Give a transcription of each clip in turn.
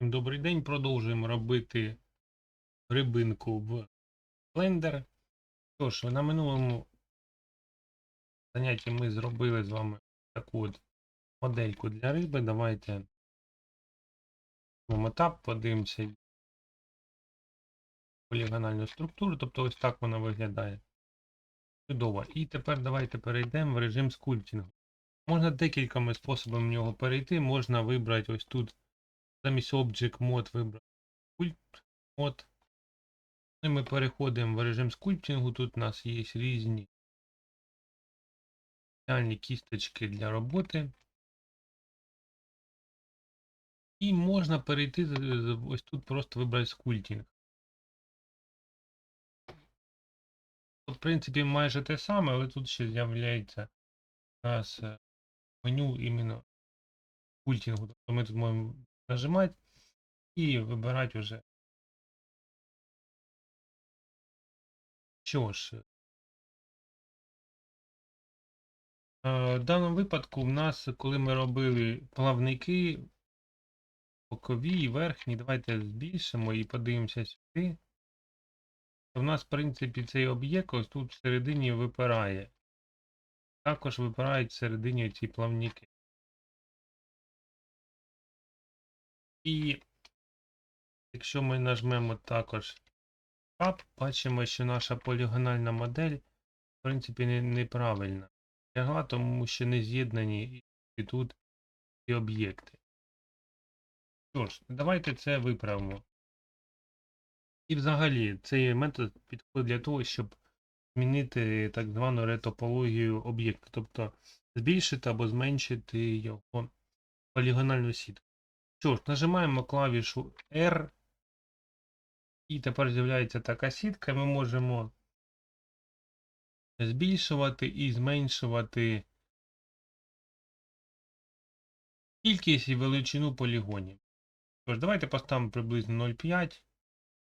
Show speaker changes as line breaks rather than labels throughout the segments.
Добрий день. Продовжуємо робити рибинку в Blender. Що ж, на минулому занятті ми зробили з вами таку от модельку для риби. Давайте етап, подивимося полігональну структуру, тобто ось так вона виглядає. Чудово. І тепер давайте перейдемо в режим скульптингу. Можна декількома способами в нього перейти. Можна вибрати ось тут замість Object Mode вибрати Sculpt Mode. І ми переходимо в режим скульптингу. Тут у нас є різні спеціальні кісточки для роботи. І можна перейти ось тут просто вибрати скульптинг. В принципі, майже те саме, але тут ще з'являється у нас е, меню іменно скульптингу. Тобто ми тут можемо нажимати і вибирати вже. Що ж, е, в даному випадку в нас, коли ми робили плавники, бокові і верхні, давайте збільшимо і подивимося сюди. У нас, в принципі, цей об'єкт ось тут всередині випирає. Також випирають всередині ці плавники. І якщо ми нажмемо також Tab, бачимо, що наша полігональна модель, в принципі, не, неправильна. Лягла, тому що не з'єднані і тут ці об'єкти. Що ж, давайте це виправимо. І взагалі цей метод підходить для того, щоб змінити так звану ретопологію об'єкту, тобто збільшити або зменшити його полігональну сітку. Що ж, нажимаємо клавішу R, і тепер з'являється така сітка, ми можемо збільшувати і зменшувати кількість і величину полігонів. Тож, давайте поставимо приблизно 0,5.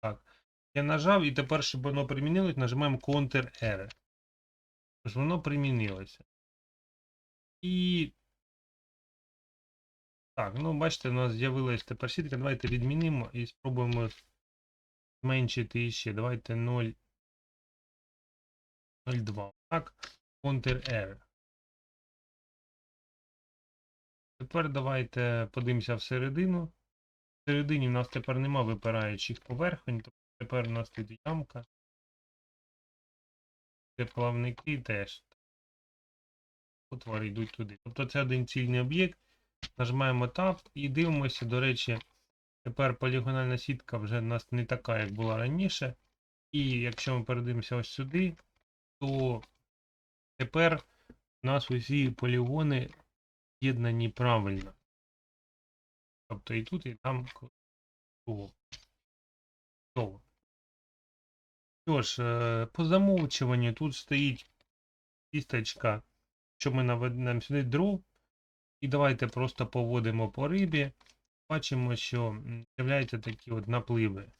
Так. Я нажав і тепер, щоб воно примінилось, нажимаємо Ctrl-R. Тож воно примінилося. І. Так, ну бачите, у нас з'явилась тепер сітка. Давайте відмінимо і спробуємо зменшити ще. Давайте 0. 0,2. Так. Ctrl-R. Тепер давайте подивимося всередину. Всередині в нас тепер нема випираючих поверхонь, тобто тепер у нас тут ямка. Де плавники теж. Отвори йдуть туди. Тобто це один цільний об'єкт. Нажимаємо Tab і дивимося, до речі, тепер полігональна сітка вже у нас не така, як була раніше. І якщо ми передивимося ось сюди, то тепер у нас усі полігони з'єднані правильно. Тобто і тут, і там було. Що ж, е, по замовчуванню тут стоїть кісточка, що ми наведемо сюди дров. І давайте просто поводимо по рибі. Бачимо, що з'являються такі от напливи.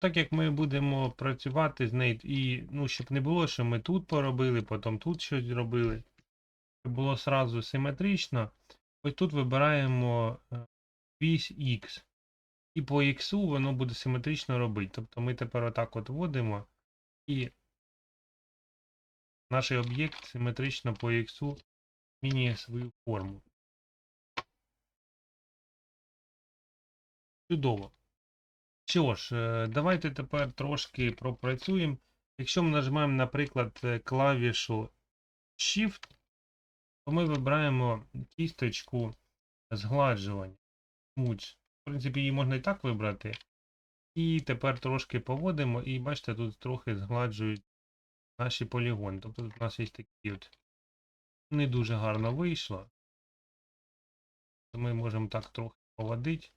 Так як ми будемо працювати з нею, і ну, щоб не було, що ми тут поробили, потім тут щось зробили. Щоб було сразу симетрично. Ось тут вибираємо е, вісь X. І по X воно буде симетрично робити. Тобто ми тепер отак от вводимо і наш об'єкт симетрично по X змінює свою форму. Чудово. Що ж, е, давайте тепер трошки пропрацюємо. Якщо ми нажимаємо, наприклад, е, клавішу Shift, то ми вибираємо кісточку згладжування. Смудж. В принципі, її можна і так вибрати. І тепер трошки поводимо, і бачите, тут трохи згладжують наші полігони. Тобто тут у нас є такі от не дуже гарно вийшло. Ми можемо так трохи поводити.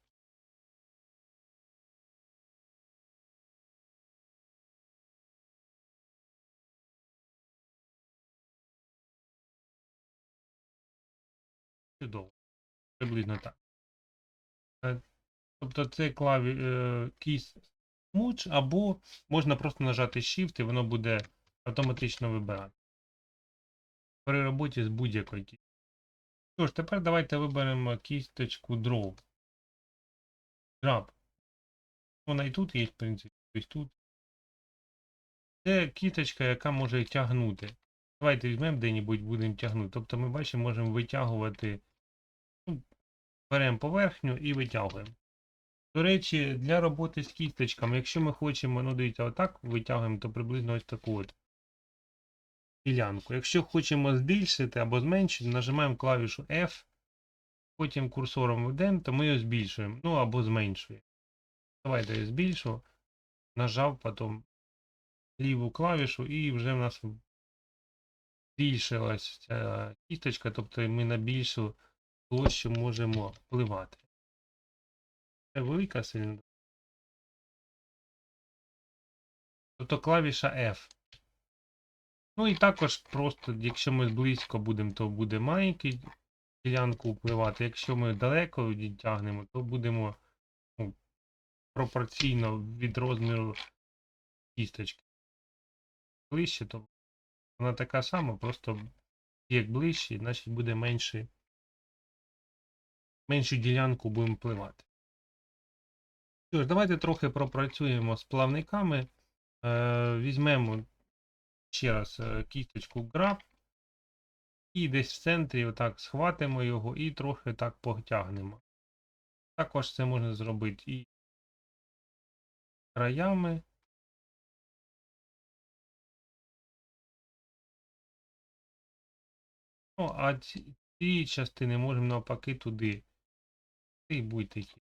Чудово. Приблизно так. Е, Тобто це клаві е, кість смуч, або можна просто нажати Shift і воно буде автоматично вибирати. При роботі з будь-якої кістки. Що ж, тепер давайте виберемо кісточку Draw. Граб. Вона і тут є, в принципі, ось тут. Це кісточка, яка може тягнути. Давайте візьмемо де-небудь, будемо тягнути. Тобто ми бачимо, можемо витягувати. Ну, беремо поверхню і витягуємо. До речі, для роботи з кісточками, якщо ми хочемо, ну дивіться, отак витягуємо, то приблизно ось таку от ділянку. Якщо хочемо збільшити або зменшити, нажимаємо клавішу F, потім курсором ведемо, то ми його збільшуємо, ну або зменшуємо. Давайте я збільшу, нажав потім ліву клавішу і вже в нас збільшилась ця кісточка, тобто ми на більшу площу можемо впливати. Це велика сильно. Тобто клавіша F. Ну і також просто, якщо ми близько будемо, то буде маленький ділянку впливати. Якщо ми далеко відтягнемо, то будемо ну, пропорційно від розміру кісточки. Ближче, то вона така сама, просто як ближче, значить буде менше, меншу ділянку будемо впливати. Що ж, давайте трохи пропрацюємо з плавниками. Е, візьмемо ще раз кісточку граб. І десь в центрі отак схватимо його і трохи так потягнемо. Також це можна зробити і краями. Ну, а ці, ці частини можемо навпаки туди. І будь такі.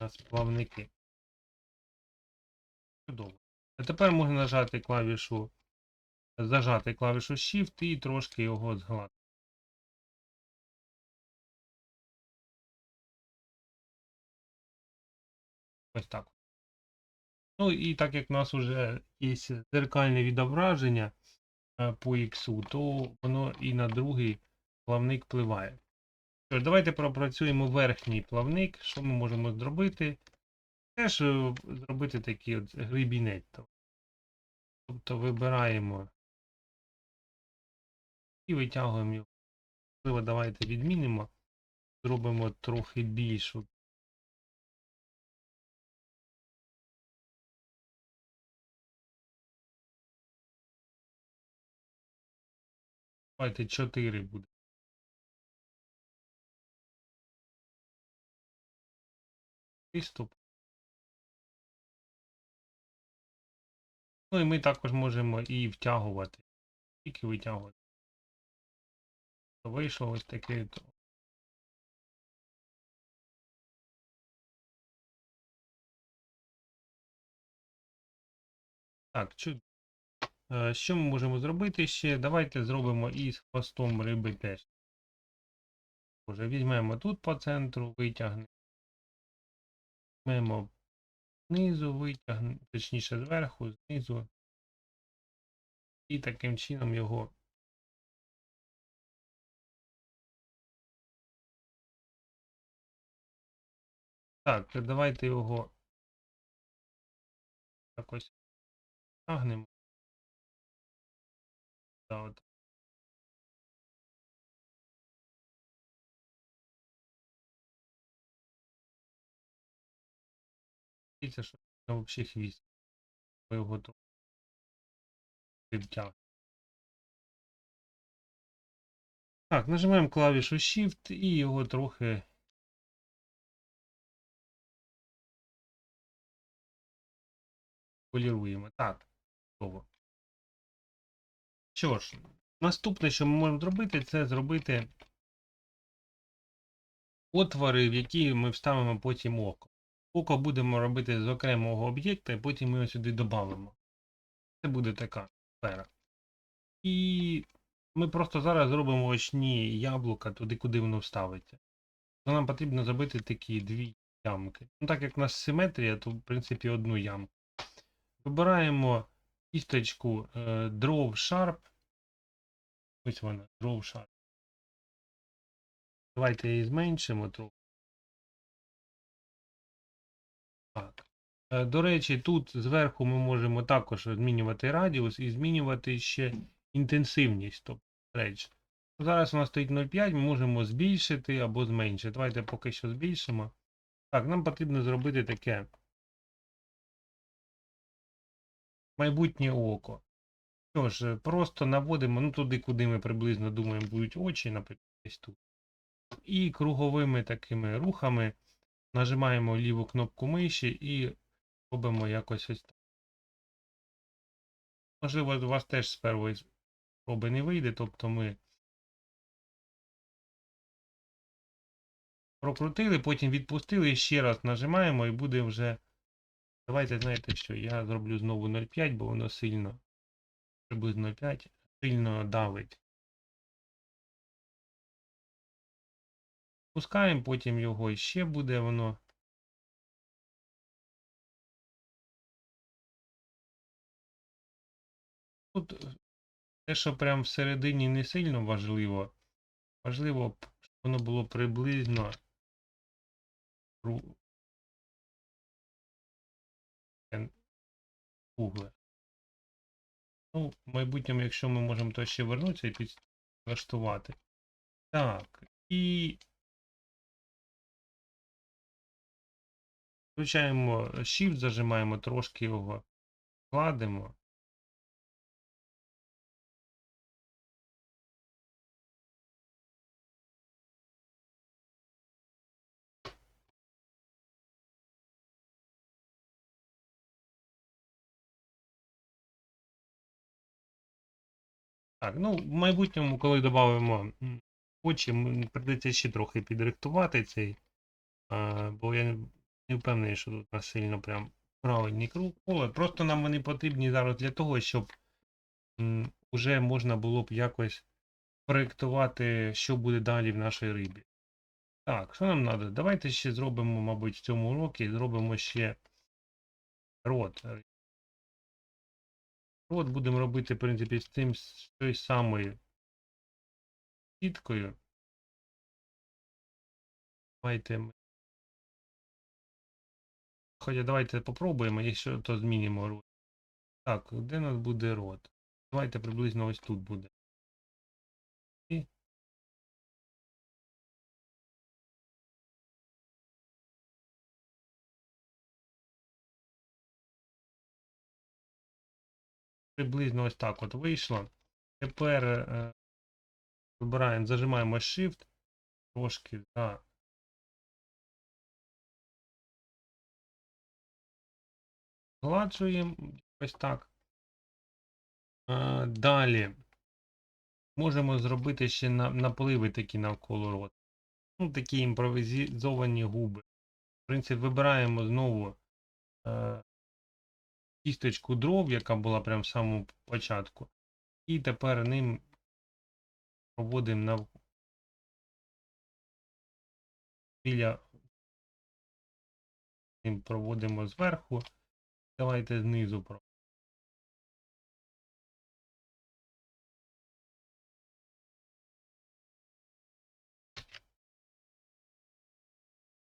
У нас плавники. Чудово. А тепер можна нажати клавішу, зажати клавішу Shift і трошки його згладити. Ось так. Ну і так як у нас вже є зеркальне відображення е, по X, то воно і на другий плавник впливає. Що ж, давайте пропрацюємо верхній плавник. Що ми можемо зробити? Теж е, зробити такий от грибінець. Тобто вибираємо і витягуємо його. Можливо, давайте відмінимо. Зробимо трохи більшу. Давайте 4 буде. Приступ. Ну і ми також можемо і втягувати. Тільки витягувати. Вийшло ось таке. Так, чудово. Е, Що ми можемо зробити ще? Давайте зробимо із хвостом риби теж. Візьмемо тут по центру, витягнемо. Візьмемо знизу, витягнемо, точніше зверху, знизу. І таким чином його Так, давайте його якось тягнемо. Да, от. Дивіться, що це взагалі хвіст. Ви його тут. Так, нажимаємо клавішу Shift і його трохи поліруємо. Так, готово. Що ж, наступне, що ми можемо зробити, це зробити отвори, в які ми вставимо потім око. Око будемо робити з окремого об'єкта, і потім ми його сюди додамо. Це буде така сфера. І ми просто зараз зробимо очні яблука туди, куди воно вставиться. То нам потрібно зробити такі дві ямки. Ну, так як у нас симетрія, то в принципі одну ямку. Вибираємо кісточку е, Draw Sharp. Ось вона, Draw Sharp. Давайте її зменшимо трохи. Так. Е, До речі, тут зверху ми можемо також змінювати радіус і змінювати ще інтенсивність. Тобто, речі. Зараз у нас стоїть 0,5, ми можемо збільшити або зменшити. Давайте поки що збільшимо. Так, нам потрібно зробити таке майбутнє око. Що ж, е, просто наводимо ну, туди, куди ми приблизно думаємо, будуть очі, наприклад, десь тут. І круговими такими рухами нажимаємо ліву кнопку миші і робимо якось ось так. Можливо, у вас теж з першої спроби не вийде, тобто ми прокрутили, потім відпустили і ще раз нажимаємо і буде вже. Давайте, знаєте що, я зроблю знову 0,5, бо воно сильно, приблизно 0,5, сильно давить. Пускаємо, потім його і ще буде воно. Тут е, те, що прям всередині не сильно важливо. Важливо, щоб воно було приблизно ру- кругле. Ну, в майбутньому, якщо ми можемо, то ще вернутися і підлаштувати. Так, і включаємо Shift, зажимаємо, трошки його кладемо. Так, ну, в майбутньому, коли додамо очі, м, прийдеться ще трохи підрихтувати цей, бо я не- не впевнений, що тут у нас сильно прям правильні круг коло. Просто нам вони потрібні зараз для того, щоб м, можна було б якось проєктувати, що буде далі в нашій рибі. Так, що нам треба? Давайте ще зробимо, мабуть, в цьому уроці зробимо ще рот. Рот будемо робити, в принципі, з тим з тою самою сіткою. Давайте ми. Хоча давайте попробуємо, якщо то змінимо рот. Так, де у нас буде рот? Давайте приблизно ось тут буде. І приблизно ось так от вийшло. Тепер е, вибираємо, зажимаємо Shift трошки, так. Згладжуємо ось так. Далі можемо зробити ще напливи такі навколо рота. Ну, такі імпровізовані губи. В принципі, вибираємо знову е, кісточку дров, яка була прямо в самому початку. І тепер ним проводимо нав... біля проводимо зверху. Давайте знизу про.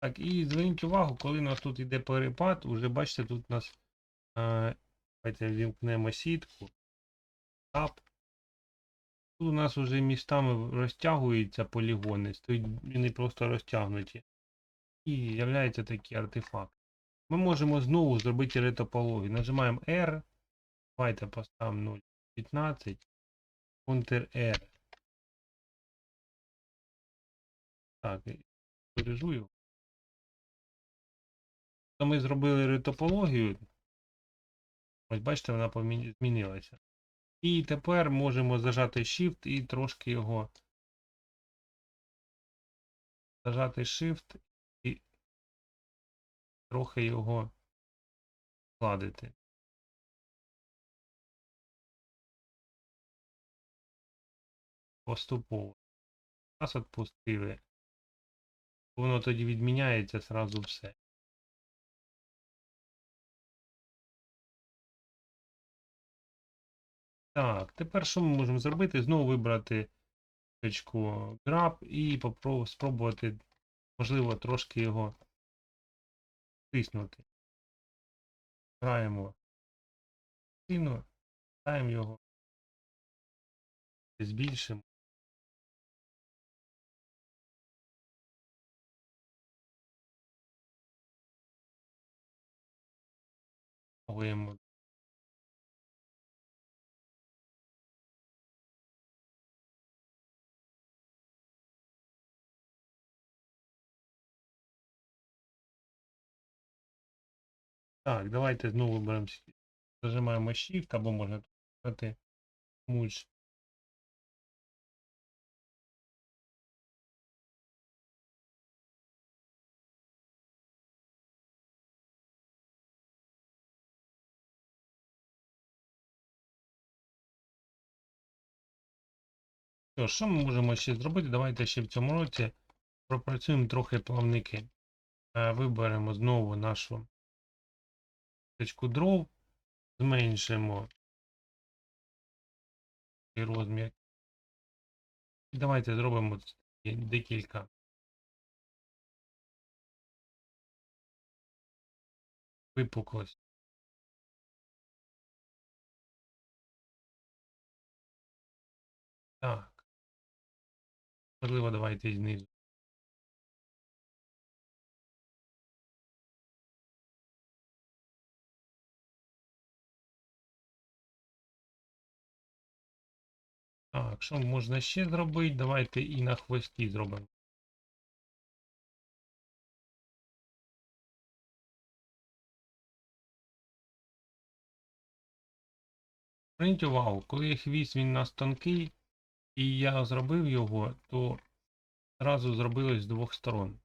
Так, і зверніть увагу, коли у нас тут йде перепад, уже бачите, тут у нас е, давайте вімкнемо сітку. Тап. Тут у нас вже містами розтягуються полігони, стоїть вони просто розтягнуті. І з'являється такий артефакт. Ми можемо знову зробити ретопологію. Нажимаємо R. Давайте поставимо 0.15. Ctrl R. Так. То ми зробили ретопологію. Ось бачите, вона змінилася. І тепер можемо зажати Shift і трошки його зажати Shift трохи його складити. Поступово. Раз відпустили. Воно тоді відміняється зразу все. Так, тепер що ми можемо зробити? Знову вибрати точку Grab і спробувати, можливо, трошки його тиснути. Граємо ціну, даємо його, збільшимо. Малуємо Так, давайте знову беремо, зажимаємо Shift або можна сказати мульч. Що, що ми можемо ще зробити? Давайте ще в цьому році пропрацюємо трохи плавники. Е, Виберемо знову нашу точку дров, зменшимо цей розмір. Давайте зробимо декілька. Випуклості. Так. Можливо, давайте і знизу. Так, що можна ще зробити? Давайте і на хвості зробимо. Зверніть увагу, коли хвіст він у тонкий, і я зробив його, то одразу зробилось з двох сторон.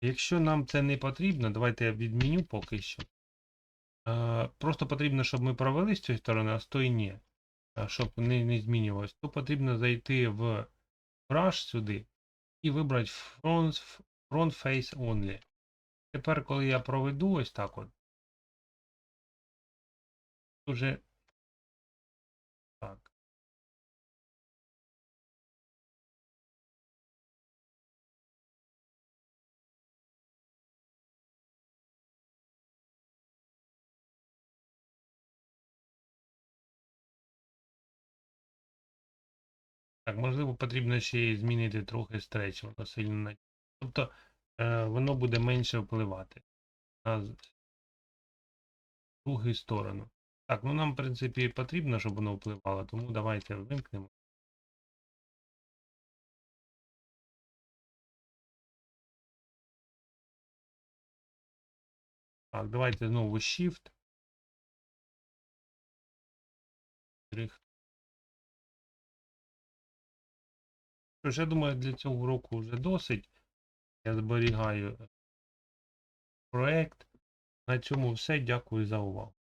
Якщо нам це не потрібно, давайте я відміню поки що. Е, Просто потрібно, щоб ми провели з цієї сторони, а з тої ні. Е, Щоб не, не змінювалось, то потрібно зайти в Brush сюди і вибрати Front, front Face Only. Тепер, коли я проведу ось так от, уже Так, можливо, потрібно ще й змінити трохи стреч, воно сильно. Тобто е, воно буде менше впливати на другу сторону. Так, ну нам, в принципі, потрібно, щоб воно впливало, тому давайте вимкнемо. Так, давайте знову Shift. Що ж, я думаю, для цього року вже досить. Я зберігаю проект. На цьому все. Дякую за увагу.